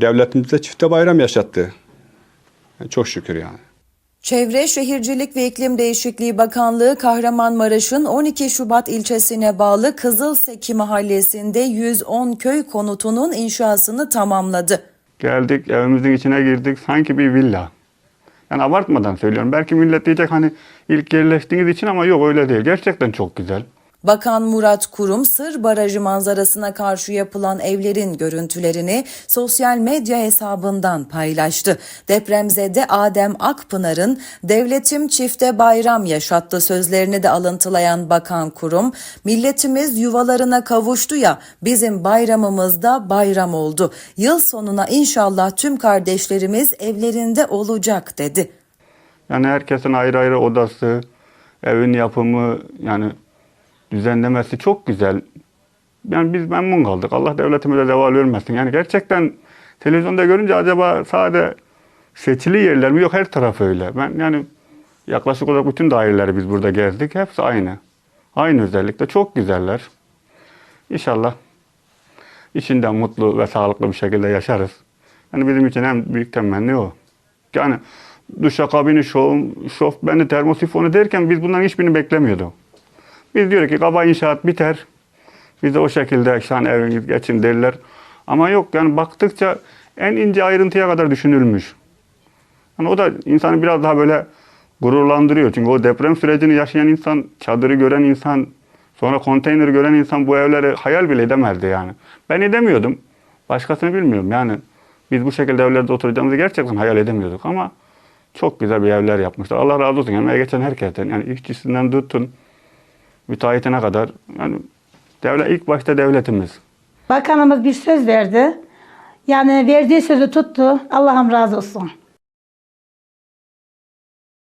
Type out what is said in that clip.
Devletimize çifte bayram yaşattı. Yani çok şükür yani. Çevre Şehircilik ve İklim Değişikliği Bakanlığı Kahramanmaraş'ın 12 Şubat ilçesine bağlı Kızılseki mahallesinde 110 köy konutunun inşasını tamamladı. Geldik evimizin içine girdik sanki bir villa. Yani abartmadan söylüyorum. Belki millet diyecek hani ilk yerleştiğiniz için ama yok öyle değil. Gerçekten çok güzel. Bakan Murat Kurum, Sır Barajı manzarasına karşı yapılan evlerin görüntülerini sosyal medya hesabından paylaştı. Depremzede Adem Akpınar'ın devletim çifte bayram yaşattı sözlerini de alıntılayan Bakan Kurum, milletimiz yuvalarına kavuştu ya bizim bayramımız da bayram oldu. Yıl sonuna inşallah tüm kardeşlerimiz evlerinde olacak dedi. Yani herkesin ayrı ayrı odası, evin yapımı yani düzenlemesi çok güzel. Yani biz memnun kaldık. Allah devletimize zeval vermesin. Yani gerçekten televizyonda görünce acaba sade seçili yerler mi? Yok her taraf öyle. Ben yani yaklaşık olarak bütün daireleri biz burada gezdik. Hepsi aynı. Aynı özellikle. Çok güzeller. İnşallah içinden mutlu ve sağlıklı bir şekilde yaşarız. Yani bizim için en büyük temenni o. Yani duşakabini, şov, şofbeni, termosifonu derken biz bunların hiçbirini beklemiyorduk. Biz diyoruz ki kaba inşaat biter. Biz de o şekilde şu an eviniz geçin derler. Ama yok yani baktıkça en ince ayrıntıya kadar düşünülmüş. Yani o da insanı biraz daha böyle gururlandırıyor. Çünkü o deprem sürecini yaşayan insan, çadırı gören insan, sonra konteyneri gören insan bu evleri hayal bile edemezdi yani. Ben edemiyordum. Başkasını bilmiyorum yani. Biz bu şekilde evlerde oturacağımızı gerçekten hayal edemiyorduk ama çok güzel bir evler yapmışlar. Allah razı olsun. Yani geçen herkesten yani işçisinden tutun müteahhitine kadar yani devlet ilk başta devletimiz. Bakanımız bir söz verdi. Yani verdiği sözü tuttu. Allah'ım razı olsun.